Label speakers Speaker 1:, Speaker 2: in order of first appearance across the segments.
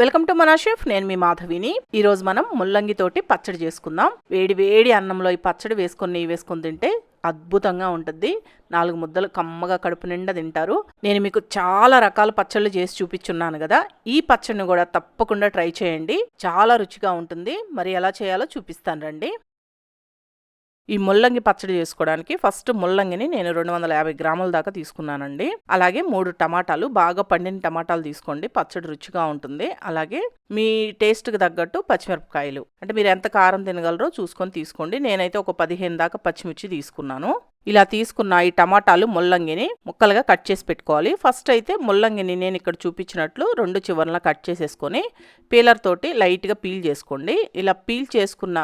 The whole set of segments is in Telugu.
Speaker 1: వెల్కమ్ టు మన షెఫ్ నేను మీ మాధవిని. ఈ రోజు మనం ముల్లంగి తోటి పచ్చడి చేసుకుందాం. వేడి వేడి అన్నంలో ఈ పచ్చడి వేసుకొని నెయ్యి వేసుకొని తింటే అద్భుతంగా ఉంటుంది. నాలుగు ముద్దలు కమ్మగా కడుపు నిండా తింటారు. నేను మీకు చాలా రకాల పచ్చళ్ళు చేసి చూపించున్నాను కదా. ఈ పచ్చడిని కూడా తప్పకుండా ట్రై చేయండి. చాలా రుచిగా ఉంటుంది. మరి ఎలా చేయాలో చూపిస్తాను రండి. ఈ ముల్లంగి పచ్చడి చేసుకోవడానికి ఫస్ట్ ముల్లంగిని నేను రెండు వందల యాభై గ్రాముల దాకా తీసుకున్నానండి. అలాగే మూడు టమాటాలు బాగా పండిన టమాటాలు తీసుకోండి. పచ్చడి రుచిగా ఉంటుంది. అలాగే మీ టేస్ట్కి తగ్గట్టు పచ్చిమిరపకాయలు. అంటే మీరు ఎంత కారం తినగలరో చూసుకొని తీసుకోండి. నేనైతే ఒక పదిహేను దాకా పచ్చిమిర్చి తీసుకున్నాను. ఇలా తీసుకున్న ఈ టమాటాలు ముల్లంగిని ముక్కలుగా కట్ చేసి పెట్టుకోవాలి. ఫస్ట్ అయితే ముల్లంగిని నేను ఇక్కడ చూపించినట్లు రెండు చివర్ల కట్ చేసేసుకొని పీలర్ తోటి లైట్గా పీల్ చేసుకోండి. ఇలా పీల్ చేసుకున్న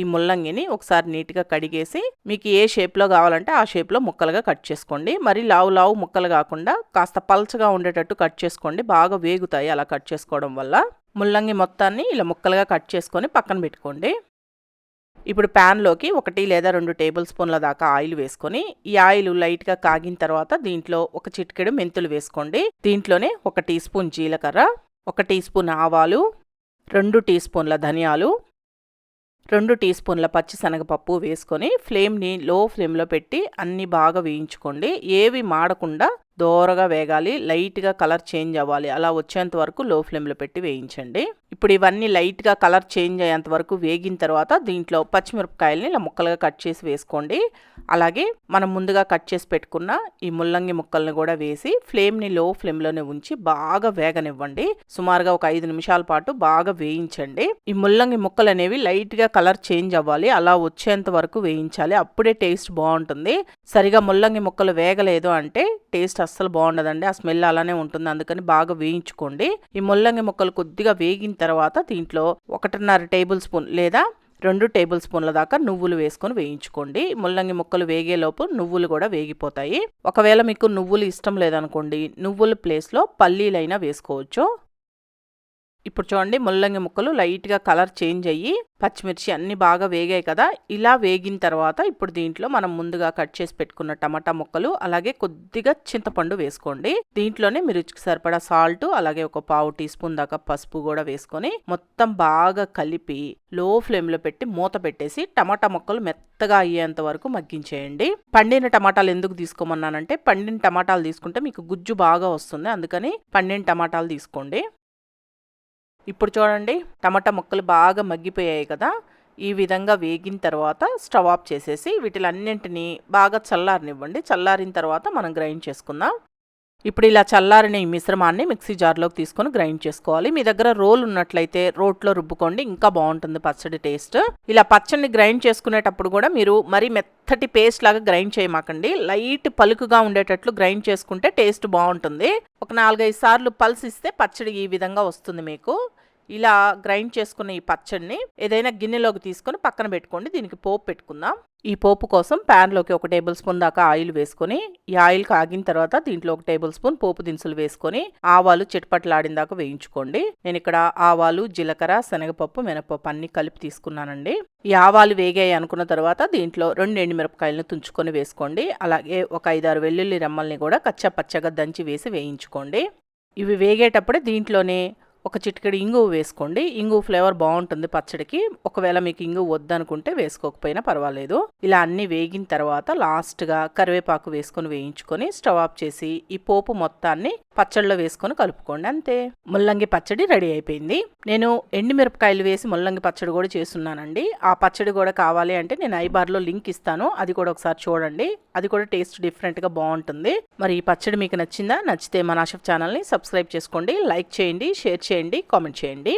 Speaker 1: ఈ ముల్లంగిని ఒకసారి నీట్గా కడిగేసి మీకు ఏ షేప్లో కావాలంటే ఆ షేప్లో ముక్కలుగా కట్ చేసుకోండి. మరి లావు లావు ముక్కలు కాకుండా కాస్త పల్చగా ఉండేటట్టు కట్ చేసుకోండి. బాగా వేగుతాయి అలా కట్ చేసుకోవడం వల్ల. ముల్లంగి మొత్తాన్ని ఇలా ముక్కలుగా కట్ చేసుకొని పక్కన పెట్టుకోండి. ఇప్పుడు ప్యాన్లోకి ఒకటి లేదా రెండు టేబుల్ స్పూన్ల దాకా ఆయిల్ వేసుకొని ఈ ఆయిల్ లైట్గా కాగిన తర్వాత దీంట్లో ఒక చిటికెడు మెంతులు వేసుకోండి. దీంట్లోనే ఒక టీ స్పూన్ జీలకర్ర ఒక టీ స్పూన్ ఆవాలు రెండు టీ స్పూన్ల ధనియాలు రెండు టీ స్పూన్ల పచ్చిశనగపప్పు వేసుకొని ఫ్లేమ్ని లో ఫ్లేమ్లో పెట్టి అన్నీ బాగా వేయించుకోండి. ఏవి మాడకుండా దోరగా వేగాలి లైట్గా కలర్ చేంజ్ అవ్వాలి. అలా వచ్చేంత వరకు లో ఫ్లేమ్లో పెట్టి వేయించండి. ఇప్పుడు ఇవన్నీ లైట్గా కలర్ చేంజ్ అయ్యేంత వరకు వేగిన తర్వాత దీంట్లో పచ్చిమిరపకాయలని ఇలా ముక్కలుగా కట్ చేసి వేసుకోండి. అలాగే మనం ముందుగా కట్ చేసి పెట్టుకున్న ఈ ముల్లంగి ముక్కల్ని కూడా వేసి ఫ్లేమ్ని లో ఫ్లేమ్లోనే ఉంచి బాగా వేగనివ్వండి. సుమారుగా ఒక ఐదు నిమిషాల పాటు బాగా వేయించండి. ఈ ముల్లంగి ముక్కలు అనేవి లైట్గా కలర్ చేంజ్ అవ్వాలి. అలా వచ్చేంత వరకు వేయించాలి. అప్పుడే టేస్ట్ బాగుంటుంది. సరిగా ముల్లంగి ముక్కలు వేగలేదు అంటే టేస్ట్ అస్సలు బాగుండదండి. ఆ స్మెల్ అలానే ఉంటుంది. అందుకని బాగా వేయించుకోండి. ఈ ముల్లంగి ముక్కలు కొద్దిగా వేగిన తర్వాత దీంట్లో ఒకటిన్నర టేబుల్ స్పూన్ లేదా రెండు టేబుల్ స్పూన్ల దాకా నువ్వులు వేసుకొని వేయించుకోండి. ముల్లంగి ముక్కలు వేగేలోపు నువ్వులు కూడా వేగిపోతాయి. ఒకవేళ మీకు నువ్వులు ఇష్టం లేదనుకోండి నువ్వుల ప్లేస్లో పల్లీలైనా వేసుకోవచ్చు. ఇప్పుడు చూడండి ముల్లంగి ముక్కలు లైట్గా కలర్ చేంజ్ అయ్యి పచ్చిమిర్చి అన్నీ బాగా వేగాయి కదా. ఇలా వేగిన తర్వాత ఇప్పుడు దీంట్లో మనం ముందుగా కట్ చేసి పెట్టుకున్న టమాటా ముక్కలు అలాగే కొద్దిగా చింతపండు వేసుకోండి. దీంట్లోనే మీరు రుచికి సరిపడా సాల్ట్ అలాగే ఒక పావు టీ స్పూన్ దాకా పసుపు కూడా వేసుకొని మొత్తం బాగా కలిపి లో ఫ్లేమ్లో పెట్టి మూత పెట్టేసి టమాటా ముక్కలు మెత్తగా అయ్యేంత వరకు మగ్గించేయండి. పండిన టమాటాలు ఎందుకు తీసుకోమన్నానంటే పండిన టమాటాలు తీసుకుంటే మీకు గుజ్జు బాగా వస్తుంది. అందుకని పండిన టమాటాలు తీసుకోండి. ఇప్పుడు చూడండి టమాటా ముక్కలు బాగా మగ్గిపోయాయి కదా. ఈ విధంగా వేగిన తర్వాత స్టవ్ ఆఫ్ చేసేసి వీటిలన్నింటినీ బాగా చల్లారనివ్వండి. చల్లారిన తర్వాత మనం గ్రైండ్ చేసుకుందాం. ఇప్పుడు ఇలా చల్లారిన ఈ మిశ్రమాన్ని మిక్సీ జార్లోకి తీసుకొని గ్రైండ్ చేసుకోవాలి. మీ దగ్గర రోల్ ఉన్నట్లయితే రోట్లో రుబ్బుకోండి ఇంకా బాగుంటుంది పచ్చడి టేస్ట్. ఇలా పచ్చడిని గ్రైండ్ చేసుకునేటప్పుడు కూడా మీరు మరి మెత్తటి పేస్ట్ లాగా గ్రైండ్ చేయమాకండి. లైట్ పలుకుగా ఉండేటట్లు గ్రైండ్ చేసుకుంటే టేస్ట్ బాగుంటుంది. ఒక నాలుగైదు సార్లు పల్స్ ఇస్తే పచ్చడి ఈ విధంగా వస్తుంది మీకు. ఇలా గ్రైండ్ చేసుకున్న ఈ పచ్చడిని ఏదైనా గిన్నెలోకి తీసుకొని పక్కన పెట్టుకోండి. దీనికి పోపు పెట్టుకుందాం. ఈ పోపు కోసం ప్యాన్లోకి ఒక టేబుల్ స్పూన్ దాకా ఆయిల్ వేసుకొని ఈ ఆయిల్ కాగిన తర్వాత దీంట్లో ఒక టేబుల్ స్పూన్ పోపు దినుసులు వేసుకొని ఆవాలు చిట్పట్లాడిన దాకా వేయించుకోండి. నేను ఇక్కడ ఆవాలు జీలకర్ర శనగపప్పు మినపప్పు అన్ని కలిపి తీసుకున్నానండి. ఈ ఆవాలు వేగాయి అనుకున్న తర్వాత దీంట్లో రెండు ఎండుమిరపకాయలను తుంచుకొని వేసుకోండి. అలాగే ఒక ఐదారు వెల్లుల్లి రెమ్మల్ని కూడా కచ్చా పచ్చగా దంచి వేసి వేయించుకోండి. ఇవి వేగేటప్పుడే దీంట్లోనే ఒక చిటికెడు ఇంగువ వేసుకోండి. ఇంగువ ఫ్లేవర్ బాగుంటుంది పచ్చడికి. ఒకవేళ మీకు ఇంగువ వద్దనుకుంటే వేసుకోకపోయినా పర్వాలేదు. ఇలా అన్ని వేగిన తర్వాత లాస్ట్గా కరివేపాకు వేసుకొని వేయించుకొని స్టవ్ ఆఫ్ చేసి ఈ పోపు మొత్తాన్ని పచ్చళ్ళలో వేసుకొని కలుపుకోండి అంతే. ముల్లంగి పచ్చడి రెడీ అయిపోయింది. నేను ఎండుమిరపకాయలు వేసి ముల్లంగి పచ్చడి కూడా చేస్తున్నానండి. ఆ పచ్చడి కూడా కావాలి అంటే నేను ఐబార్లో లింక్ ఇస్తాను. అది కూడా ఒకసారి చూడండి. అది కూడా టేస్ట్ డిఫరెంట్గా బాగుంటుంది. మరి ఈ పచ్చడి మీకు నచ్చిందా? నచ్చితే మన ఆషఫ్ ఛానల్ని సబ్స్క్రైబ్ చేసుకోండి. లైక్ చేయండి షేర్ చేయండి కామెంట్ చేయండి.